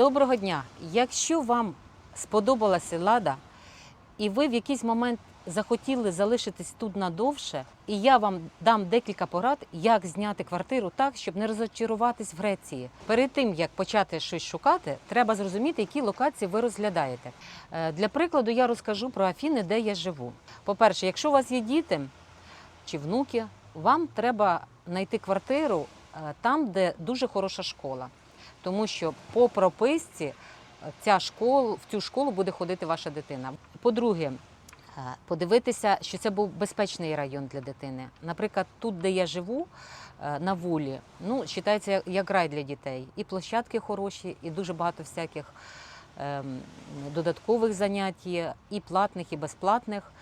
Доброго дня! Якщо вам сподобалася лада, і ви в якийсь момент захотіли залишитись тут надовше, і я вам дам декілька порад, як зняти квартиру так, щоб не розочаруватись в Греції. Перед тим як почати щось шукати, треба зрозуміти, які локації ви розглядаєте. Е, Для прикладу, я розкажу про Афіни, де я живу. По-перше, якщо у вас є діти чи внуки, вам треба знайти квартиру е, там, де дуже хороша школа. Тому що по прописці е, ця школа, в цю школу буде ходити ваша дитина. По-друге, е, подивитися, що це був безпечний район для дитини. Наприклад, тут, де я живу, е, на вулі, ну, вважається як- як рай для дітей. І площадки хороші, і дуже багато всяких ем, додаткових занять є, і платних, і безплатних.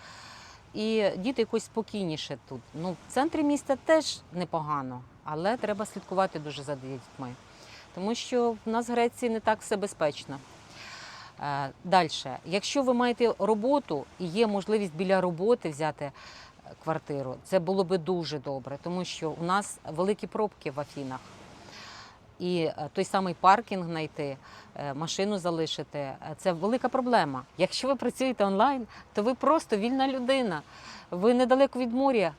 І діти якось спокійніше тут. Ну, в центрі міста теж непогано, але треба слідкувати дуже за дітьми. Тому що в нас в Греції не так все безпечно. Далі, якщо ви маєте роботу і є можливість біля роботи взяти е, квартиру, це було би дуже добре, тому що у нас великі пробки в Афінах. І е, той самий паркінг знайти, е, машину залишити е, це велика проблема. Якщо ви працюєте онлайн, то ви просто вільна людина. Ви недалеко від моря,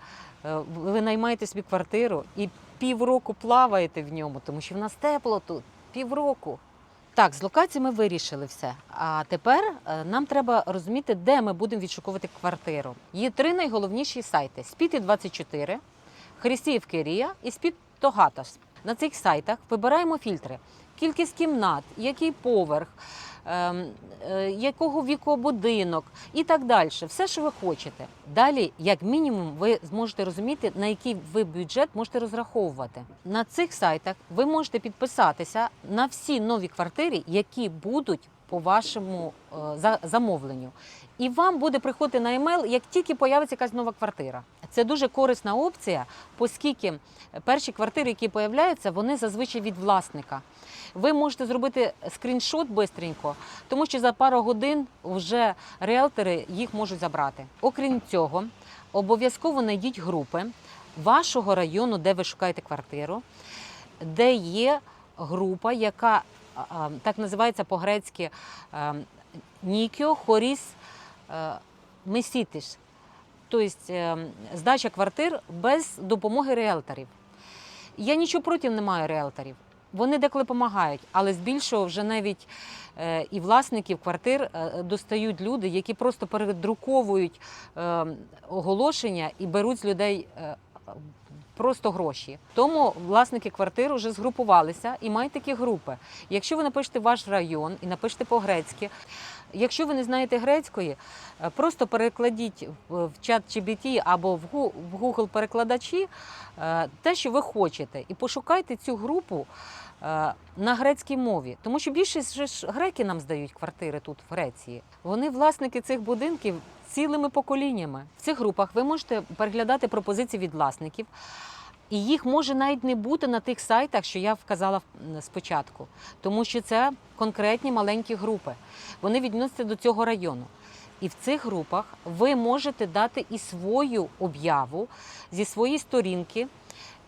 е, ви наймаєте собі квартиру і півроку плаваєте в ньому, тому що в нас тепло тут. Півроку. Так, з локаціями вирішили все. А тепер е, нам треба розуміти, де ми будемо відшуковувати квартиру. Є три найголовніші сайти: Спіти 24 Хрісіїв Кирія і Спіт Тогатос. На цих сайтах вибираємо фільтри: кількість кімнат, який поверх, якого віку будинок і так далі. Все, що ви хочете. Далі, як мінімум, ви зможете розуміти, на який ви бюджет можете розраховувати. На цих сайтах ви можете підписатися на всі нові квартири, які будуть по вашому е, замовленню. І вам буде приходити на емейл, як тільки появиться якась нова квартира. Це дуже корисна опція, оскільки перші квартири, які появляються, вони зазвичай від власника. Ви можете зробити скріншот швидко, тому що за пару годин вже реалтори їх можуть забрати. Окрім цього, обов'язково знайдіть групи вашого району, де ви шукаєте квартиру, де є група, яка так називається по-грецьки Нікіо Хоріс Месітиш. Тобто е, здача квартир без допомоги реалторів. Я нічого проти не маю реалторів. Вони деколи допомагають, але збільшого вже навіть е, і власників квартир е, достають люди, які просто передруковують е, оголошення і беруть з людей просто гроші. Тому власники квартир вже згрупувалися і мають такі групи. Якщо ви напишете ваш район і напишете по-грецьки, якщо ви не знаєте грецької, е, просто перекладіть в чат GBT або в Google перекладачі е, те, що ви хочете, і пошукайте цю групу е, на грецькій мові. Тому що більшість ж греки нам здають квартири тут в Греції. Вони власники цих будинків цілими поколіннями. В цих групах ви можете переглядати пропозиції від власників. І їх може навіть не бути на тих сайтах, що я вказала спочатку, тому що це конкретні маленькі групи. Вони відносяться до цього району. І в цих групах ви можете дати і свою об'яву зі своєї сторінки,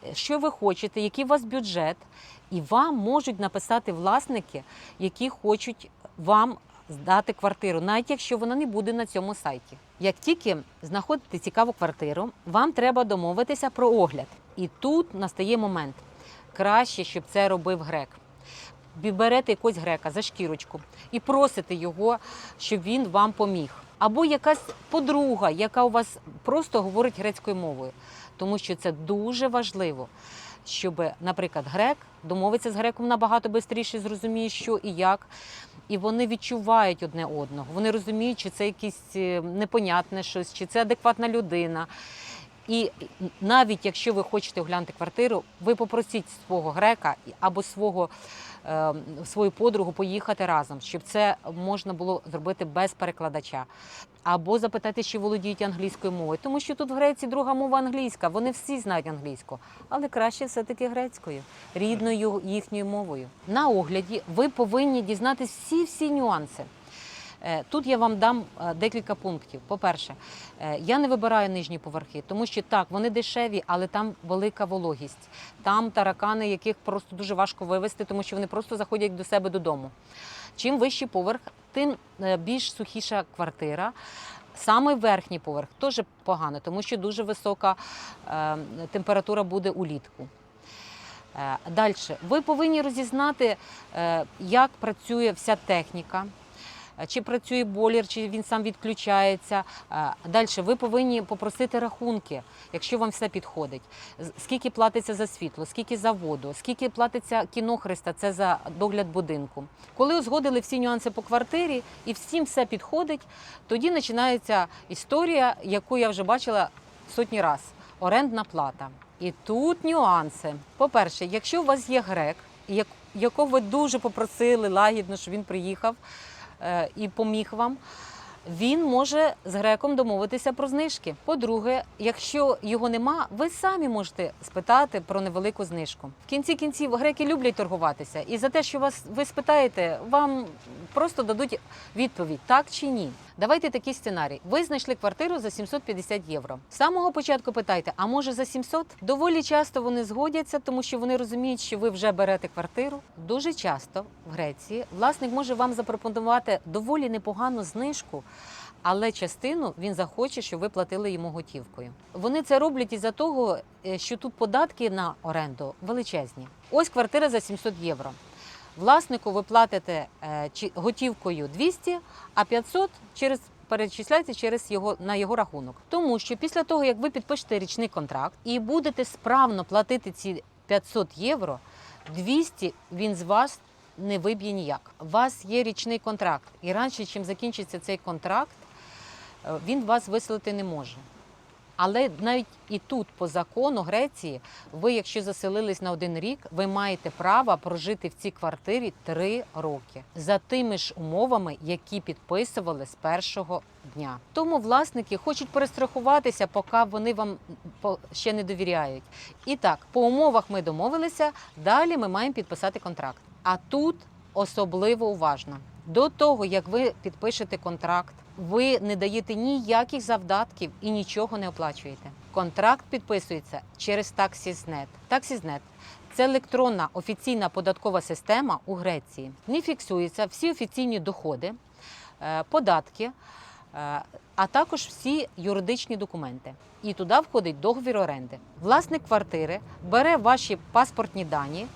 е, що ви хочете, який у вас бюджет, і вам можуть написати власники, які хочуть вам здати квартиру, навіть якщо вона не буде на цьому сайті. Як тільки знаходите цікаву квартиру, вам треба домовитися про огляд. І тут настає момент. Краще, щоб це робив грек. Берете якогось грека за шкірочку і просите його, щоб він вам поміг. Або якась подруга, яка у вас просто говорить грецькою мовою. Тому що це дуже важливо, щоб, наприклад, грек домовиться з греком набагато швидше, зрозуміє, що і як. І вони відчувають одне одного. Вони розуміють, чи це якесь е, непонятне щось, чи це адекватна людина. І навіть якщо ви хочете оглянути квартиру, ви попросіть свого грека або свого, е, свою подругу поїхати разом, щоб це можна було зробити без перекладача. Або запитати, чи володіють англійською мовою, тому що тут в Греції друга мова англійська. Вони всі знають англійську, але краще все-таки грецькою, рідною їхньою мовою. На огляді ви повинні дізнатися всі всі нюанси. Е, Тут я вам дам е, декілька пунктів. По-перше, е, я не вибираю нижні поверхи, тому що так, вони дешеві, але там велика вологість. Там таракани, яких просто дуже важко вивезти, тому що вони просто заходять до себе додому. Чим вищий поверх, тим більш сухіша квартира. Саме верхній поверх теж погано, тому що дуже висока температура буде улітку. Далі, ви повинні розізнати, як працює вся техніка. Е, Чи працює бойлер, чи він сам відключається. Далі ви повинні попросити рахунки, якщо вам все підходить. Скільки платиться за світло, скільки за воду, скільки платиться кінохриста, це за догляд будинку. Коли узгодили всі нюанси по квартирі і всім все підходить, тоді починається історія, яку я вже бачила сотні разів. Орендна плата. І тут нюанси. По-перше, якщо у вас є грек, якого ви дуже попросили лагідно, щоб він приїхав е, і поміг вам, він може з греком домовитися про знижки. По-друге, якщо його нема, ви самі можете спитати про невелику знижку. В кінці кінців греки люблять торгуватися, і за те, що вас ви спитаєте, вам просто дадуть відповідь так чи ні. Давайте такий сценарій. Ви знайшли квартиру за 750 євро. З самого початку питайте, а може за 700? Доволі часто вони згодяться, тому що вони розуміють, що ви вже берете квартиру. Дуже часто в Греції власник може вам запропонувати доволі непогану знижку. Але частину він захоче, щоб ви платили йому готівкою. Вони це роблять із-за того, е, що тут податки на оренду величезні. Ось квартира за 700 євро. Власнику ви платите е, готівкою 200, а 500 через перечисляється через його на його рахунок. Тому що після того, як ви підпишете річний контракт і будете справно платити ці 500 євро, 200 він з вас не виб'є ніяк. У вас є річний контракт, і раніше, чим закінчиться цей контракт, він вас виселити не може. Але навіть і тут, по закону Греції, ви, якщо заселились на один рік, ви маєте право прожити в цій квартирі три роки за тими ж умовами, які підписували з першого дня. Тому власники хочуть перестрахуватися, поки вони вам ще не довіряють. І так, по умовах ми домовилися. Далі ми маємо підписати контракт. А тут особливо уважно. До того, як ви підпишете контракт, ви не даєте ніяких завдатків і нічого не оплачуєте. Контракт підписується через Taxisnet. Taxisnet – це електронна офіційна податкова система у Греції. В ній фіксуються всі офіційні доходи, е, податки, е, а також всі юридичні документи. І туди входить договір оренди. Власник квартири бере ваші паспортні дані.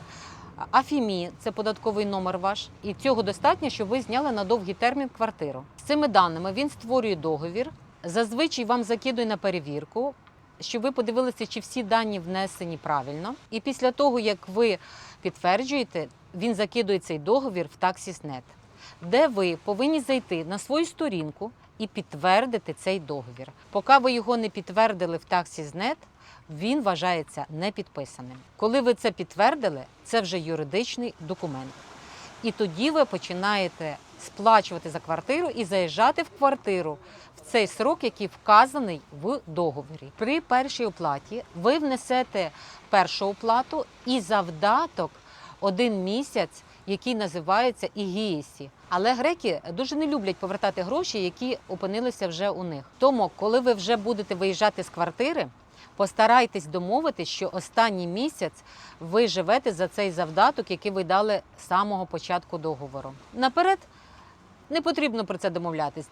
Афімі це податковий номер ваш, і цього достатньо, щоб ви зняли на довгий термін квартиру. З цими даними він створює договір. Зазвичай вам закидує на перевірку, щоб ви подивилися, чи всі дані внесені правильно. І після того, як ви підтверджуєте, він закидує цей договір в Taxisnet, де ви повинні зайти на свою сторінку і підтвердити цей договір. Поки ви його не підтвердили в Taxisnet, він вважається непідписаним. Коли ви це підтвердили, це вже юридичний документ. І тоді ви починаєте сплачувати за квартиру і заїжджати в квартиру в цей срок, який вказаний в договорі. При першій оплаті ви внесете першу оплату і завдаток один місяць, який називається ігієсі. Але греки дуже не люблять повертати гроші, які опинилися вже у них. Тому, коли ви вже будете виїжджати з квартири, Постарайтесь домовитись, що останній місяць ви живете за цей завдаток, який ви дали з самого початку договору. Наперед не потрібно про це домовлятись,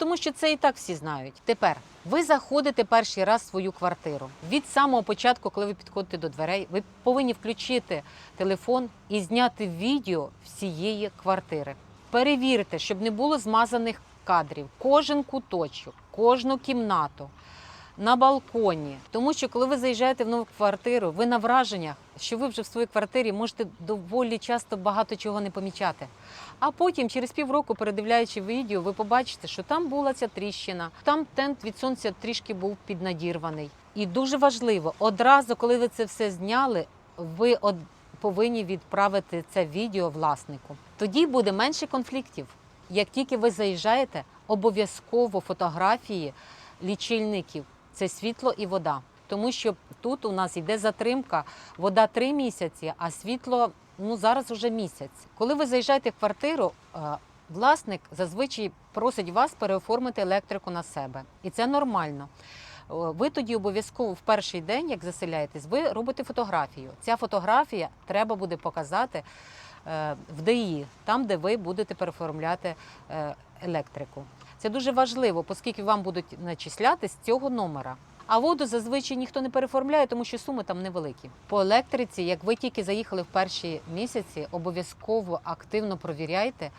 тому що це і так всі знають. Тепер ви заходите перший раз в свою квартиру. Від самого початку, коли ви підходите до дверей, ви повинні включити телефон і зняти відео всієї квартири. Перевірте, щоб не було змазаних кадрів, кожен куточок, кожну кімнату на балконі. Тому що коли ви заїжджаєте в нову квартиру, ви на враженнях, що ви вже в своїй квартирі можете доволі часто багато чого не помічати. А потім, через півроку, передивляючи відео, ви побачите, що там була ця тріщина, там тент від сонця трішки був піднадірваний. І дуже важливо, одразу, коли ви це все зняли, ви повинні відправити це відео власнику. Тоді буде менше конфліктів. Як тільки ви заїжджаєте, обов'язково фотографії лічильників це світло і вода. Тому що тут у нас йде затримка, вода три місяці, а світло ну зараз уже місяць. Коли ви заїжджаєте в квартиру, е, власник зазвичай просить вас переоформити електрику на себе, і це нормально. Ви тоді обов'язково в перший день, як заселяєтесь, ви робите фотографію. Ця фотографія треба буде показати е, в ДАІ, там, де ви будете переоформляти е, електрику. Це дуже важливо, оскільки вам будуть начисляти з цього номера. А воду зазвичай ніхто не переформляє, тому що суми там невеликі. По електриці, як ви тільки заїхали в перші місяці, обов'язково активно провіряйте,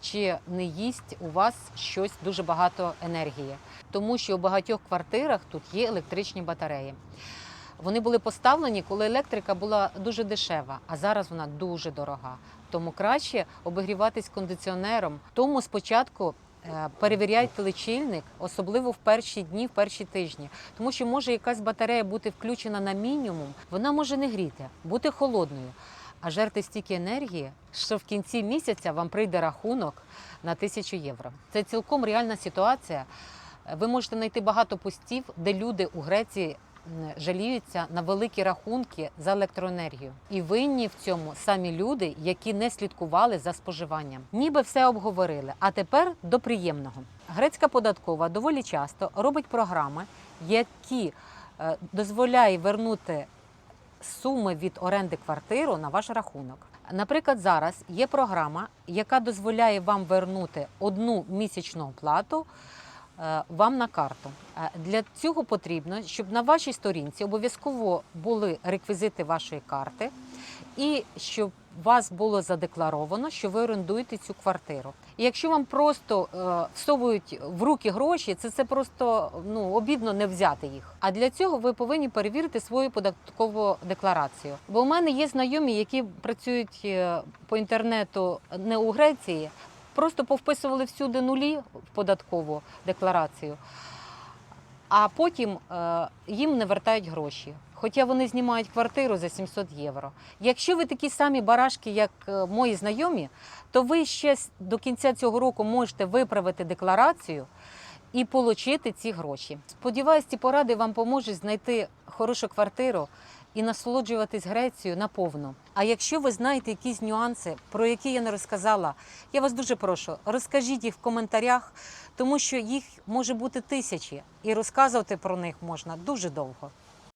чи не їсть у вас щось дуже багато енергії, тому що у багатьох квартирах тут є електричні батареї. Вони були поставлені, коли електрика була дуже дешева, а зараз вона дуже дорога. Тому краще обігріватись кондиціонером. Тому спочатку перевіряйте лічильник, особливо в перші дні, в перші тижні, тому що може якась батарея бути включена на мінімум, вона може не гріти, бути холодною. А жерти стільки енергії, що в кінці місяця вам прийде рахунок на тисячу євро. Це цілком реальна ситуація. Ви можете знайти багато постів, де люди у Греції жаліються на великі рахунки за електроенергію. І винні в цьому самі люди, які не слідкували за споживанням. Ніби все обговорили. А тепер до приємного. Грецька податкова доволі часто робить програми, які е, дозволяють вернути суми від оренди квартиру на ваш рахунок. Наприклад, зараз є програма, яка дозволяє вам вернути одну місячну оплату вам на карту. Е, Для цього потрібно, щоб на вашій сторінці обов'язково були реквізити вашої карти, і щоб вас було задекларовано, що ви орендуєте цю квартиру. І якщо вам просто е, всовують в руки гроші, це, це просто ну обідно не взяти їх. А для цього ви повинні перевірити свою податкову декларацію. Бо у мене є знайомі, які працюють е, по інтернету не у Греції, просто повписували всюди нулі в податкову декларацію, а потім е, їм не вертають гроші. Хоча вони знімають квартиру за 700 євро. Якщо ви такі самі барашки, як е, мої знайомі, то ви ще до кінця цього року можете виправити декларацію і отримати ці гроші. Сподіваюсь, ці поради вам поможуть знайти хорошу квартиру і насолоджуватись Грецією наповну. А якщо ви знаєте якісь нюанси, про які я не розказала, я вас дуже прошу, розкажіть їх в коментарях, тому що їх може бути тисячі, і розказувати про них можна дуже довго.